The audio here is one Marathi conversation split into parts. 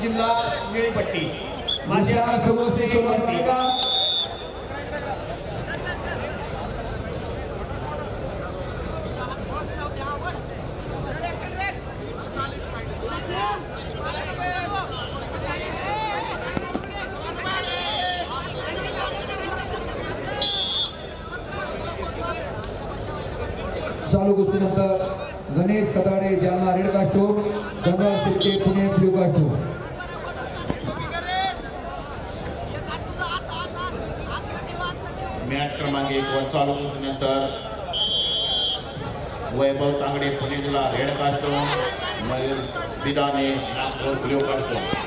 जिल्हा निळीपट्टी. माझी विशाल आता सुरवसे एक सोबत वरती. का? चालू गोष्टीनंतर गणेश कताडे जालना रेड कास्टो गंगा सिरके पुणे ब्ल्यू कास्टो क्रमांक एक वर चालू नंतर वैभव तांगडे पुणे रेड काढतो मयूर बिदाने नागपूर ब्ल्यू काढतो.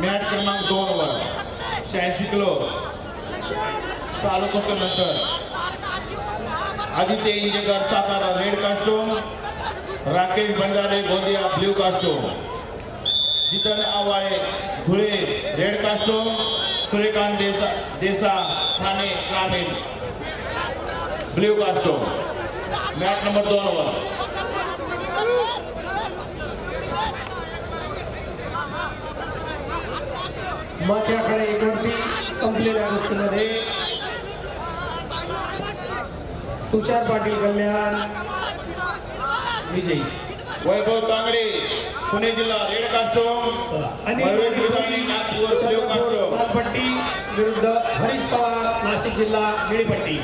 मॅच क्रमांक दोन वर शहाऐंशी किलो. चालू नंतर आदित्य इंजेकर सातारा रेड कास्टो राकेश बंजारे गोंदिया ब्ल्यू कास्टो जितन आवाळे धुळे रेड कास्टो सूर्यकांत देसा देसा ठाणे ग्रामीण. ब्ल्यू कास्टो. मॅच नंबर दोन वर. माझ्याकडे संपलेल्या गोष्टीमध्ये. तुषार पाटील कल्याण विजयी. वैभव तांगडे पुणे जिल्हा रेड कास्टो. आणि विरुद्ध हरीश पवार नाशिक जिल्हा निळीपट्टी.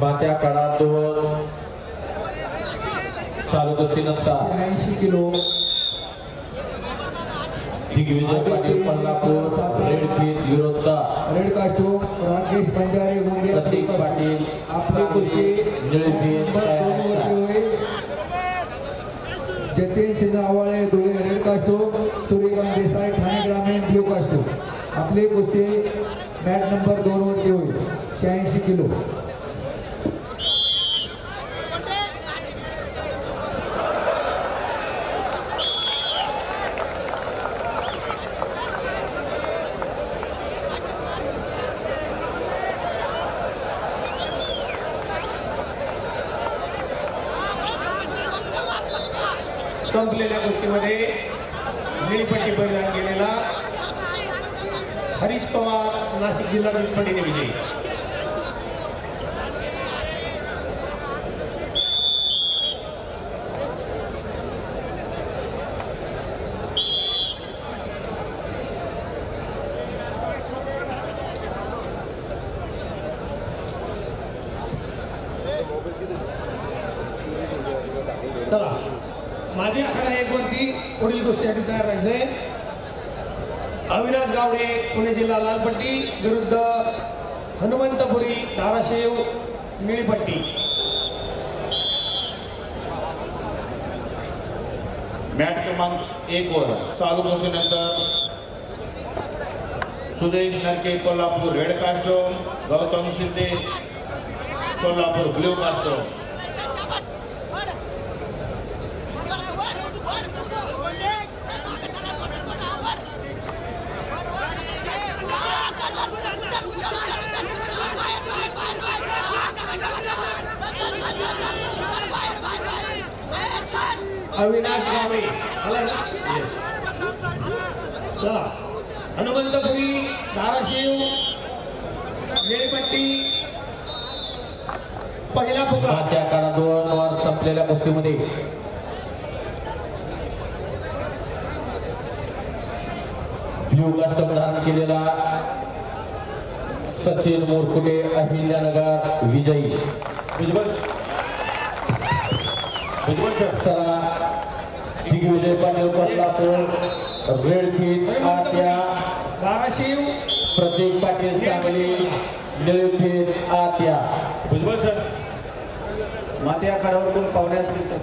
मात्या कडा दोन चालू कुस्तीनंतर ऐंशी किलो. दिग्विजय पाटील कोल्हापूर रेड पीत विरुद्ध रेड कास्टो राकेश बंजारे गोंदिया प्रतीक पाटील आपली कुस्ती होईल. जतीन सिंह आवाळे धुळे रेड कास्टो सूर्यकांत देसाई ठाणे ग्रामीण ब्ल्यू कास्टो आपली कुस्ती मॅच नंबर दोन वरती होईल. शहाऐंशी किलो. संपलेल्या गोष्टीमध्ये निळीपट्टी परिधान केलेला हरीश पवार नाशिक जिल्हा निळीपट्टीने विजयी. चला. माझी आखाडा एक कोणती पुढील गोष्टीसाठी तयार राहायचंय अविनाश गावडे पुणे जिल्हा लालपट्टी विरुद्ध हनुमंतपुरी धाराशिव निळीपट्टी. मॅट क्रमांक एक वर चालू नंतर सुदेश नरके कोल्हापूर रेड कास्टो गौतम शिंदे कोल्हापूर ब्ल्यू कास्टो. अविनाश ना? चला. हनुमंतपुरी धाराशिव निळीपट्टी पहिला पुकार मात्या कडा दोन वर संपलेल्या कुस्तीमध्ये ब्ल्यू कास्टम धारण केलेला सचिन मोरकुटे अहिल्यानगर विजयी. भुजबळ भुजबळ सर चला. दिग्विजय रेड आत्या प्रतीक पाटील सांगली निळफित आत्या. भुजबळ सर मात्या कडावर कोण पाहुण्यास असतील तर